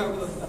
ಆಗುದಂತ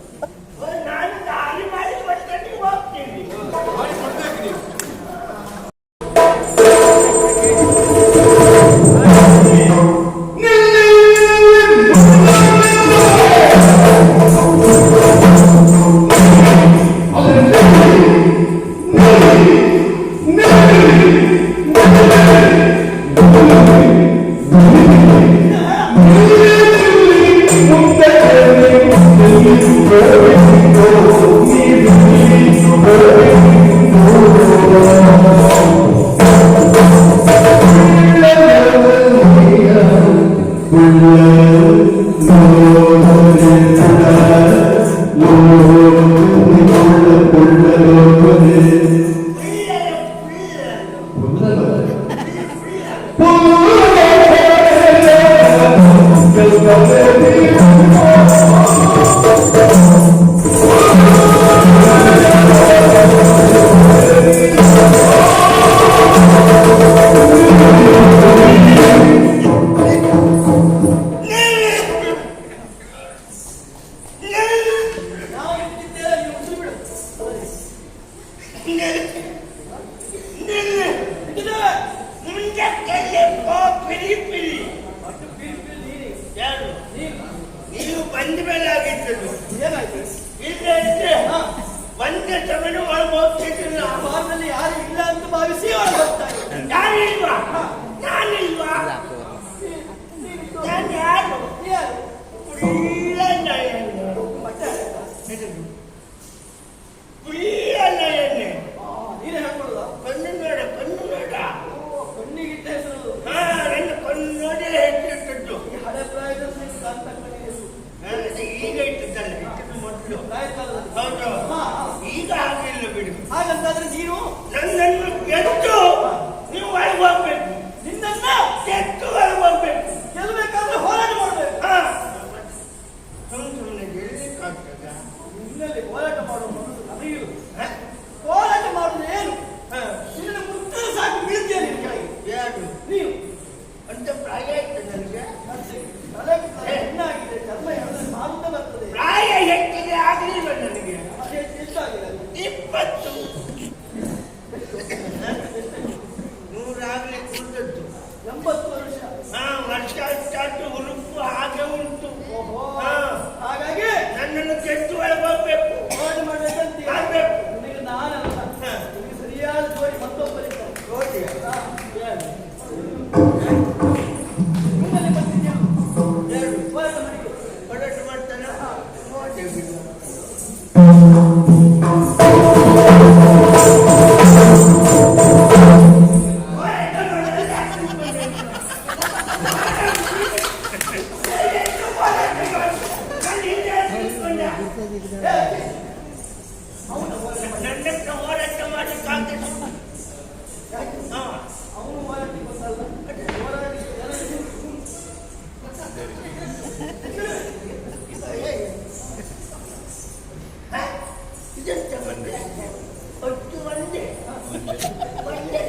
ಜನಗಳು ಒಳ ಹೋಗ್ತಿರ್ತೀವಿ ಆ ಭಾಗದಲ್ಲಿ ಯಾರು ಇಲ್ಲ ಅಂತ ಭಾವಿಸಿ ಒಳಗೆ ಹೋಗ್ತಾರೆ ಯಾರು ಇಲ್ಲ ಎರಡು ಬಂದೆ ಅಷ್ಟು ಬಂದೆ ಬಂದೆ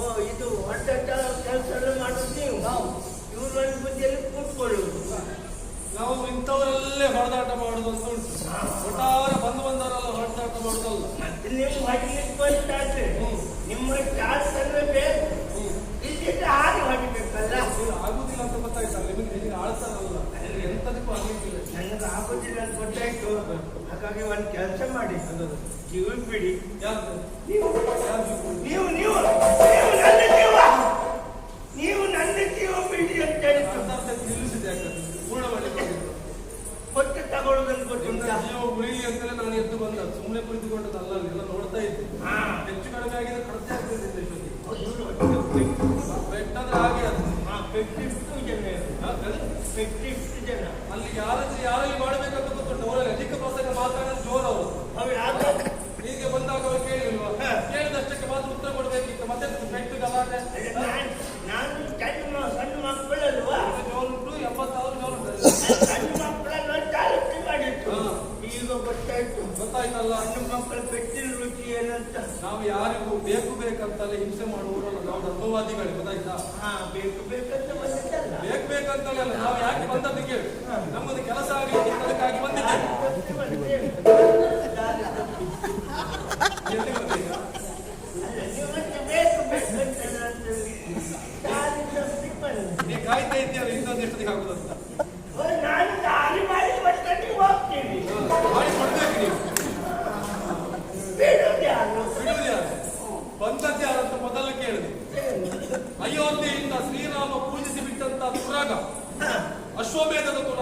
ಓ ಇದು ಅಡ್ಡ ಕೆಲಸ ಎಲ್ಲ ಮಾಡೋದು ನೀವು ನಾವು ಇವ್ರ ಮನೆ ಬುದ್ಧಿಯಲ್ಲಿ ಕೂತ್ಕೊಳ್ಳುವುದು. ನಾವು ಇಂಥವರಲ್ಲೇ ಹೊಡೆದಾಟ ಮಾಡುದು ಅಂತ ಉಂಟು. ಒಟ್ಟಾರೆ ಬಂದು ಬಂದವರೆಲ್ಲ ಹೊಡೆದಾಟ ಮಾಡುದಲ್ಲ. ನೀವು ಹಾಕಿ ಬಂದಾದ್ರೆ ನಿಮ್ಮ ಚಾನ್ಸ್ ಅಂದ್ರೆ ಬೇಕು. ಇಲ್ಲಿಂದ ಹಾಗೆ ಹೊಡಿಬೇಕಲ್ಲ? ಆಗುದಿಲ್ಲ ಅಂತ ಗೊತ್ತಾಯ್ತಲ್ಲ. ನಿಮಗೆ ಆಳ್ತಾರಲ್ಲ ಎಂತದಕ್ಕೂ ಆಗಿರ್ತಿಲ್ಲ ನನಗೆ ಆಗುದಿಲ್ಲ ಅಂತ ಗೊತ್ತಾಯ್ತು. ಹಾಗಾಗಿ ಒಂದು ಕೆಲಸ ಮಾಡಿ ಅನ್ನೋದು. ನೀವು ಬಿಡಿ ನೀವು. ನೀವು ನೀವು. ಅಂತ ಹೇಳಿ ಪೂರ್ಣವಾಗಿ ನಾನು ಎದ್ದು ಬಂದ. ಸುಮ್ಮನೆ ನೋಡ್ತಾ ಇದ್ದೆ. ಹೆಚ್ಚು ಕಡಿಮೆ ಆಗಿದೆ ಬೆಟ್ಟದ ಹಾಗೆ ಜನ. ಅಲ್ಲಿ ಯಾರಲ್ಲಿ ಯಾರಲ್ಲಿ ಮಾಡಬೇಕು volta no dono.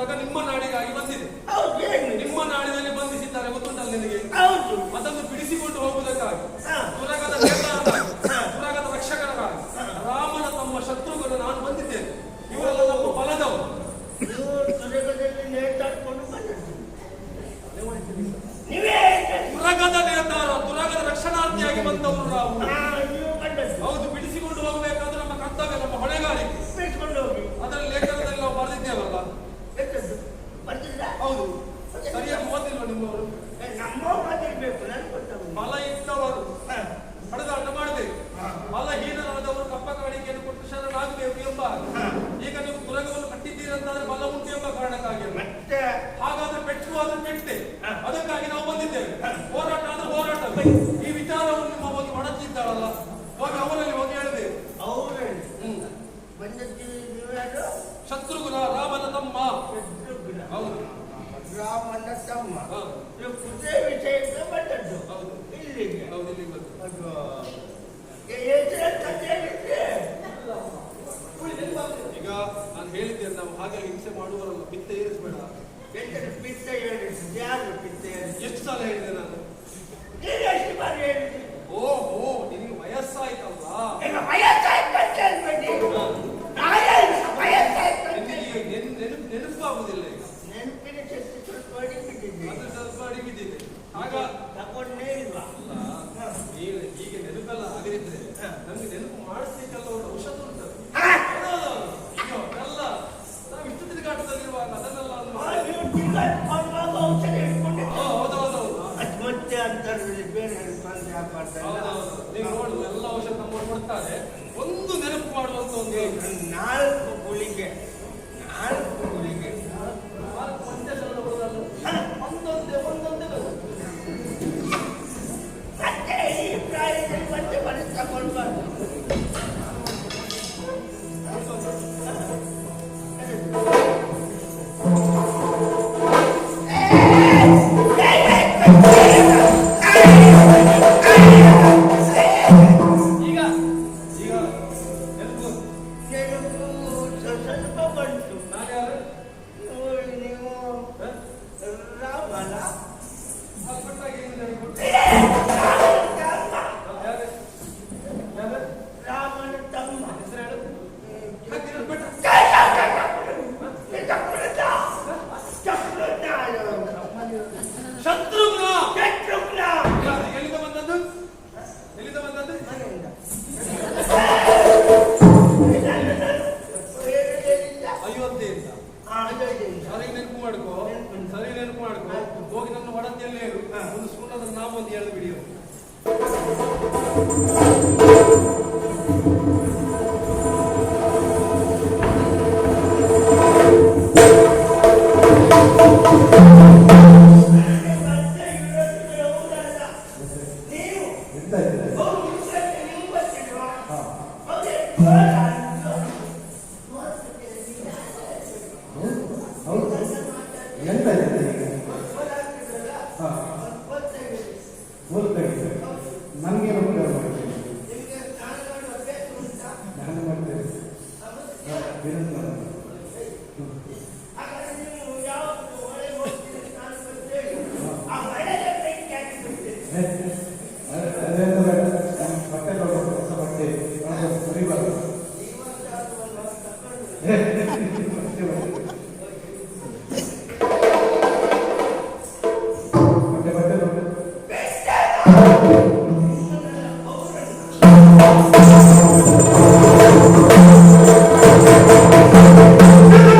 那个你们来。ಚೈತ್ರ ಇಲ್ಲಿಗೆ ಅದು ಈಗ ನಾನು ಹೇಳಿದ್ದೆ ನಾವು ಹಾಗೆ ಹಿಂಸೆ ಮಾಡುವವರಲ್ಲ ಪಿತ್ತ ಏರಿಸಬೇಡ ಪಿತ್ತ ಏರಿಸಿ ಯಾರು ಪಿತ್ತ ಎಷ್ಟು ಸಲ ಹೇಳಿದೆ ನಾನು ಎಷ್ಟು ಬಾರಿ ಹೇಳಿದ್ದೆ? ಶತ್ರುಘ್ನ! ಶತ್ರುಘ್ನ! ಎಲ್ಲಿಂದ ಬಂದದ್ದು? ಎಲ್ಲಿಂದ ಬಂದದ್ದು? ಮನೆಯಿಂದ ನೆನಪು ಮಾಡ್ಕೋ. ಸರಿ ನೆನಪು ಮಾಡ್ಕೋ. ಹೋಗಿ ನನ್ನ ಹೊಡತಿಯಲ್ಲಿ ಹೇಳು ಒಂದು ಸುಣ್ಣದ ನಾವು ಒಂದು ಹೇಳಿ ಬಿಡಿಯೋ ನಡೀತಾ ಹಾಂ ಓದ್ತಾ ಇದೆ ನಮಗೆ ಉಪಯೋಗ?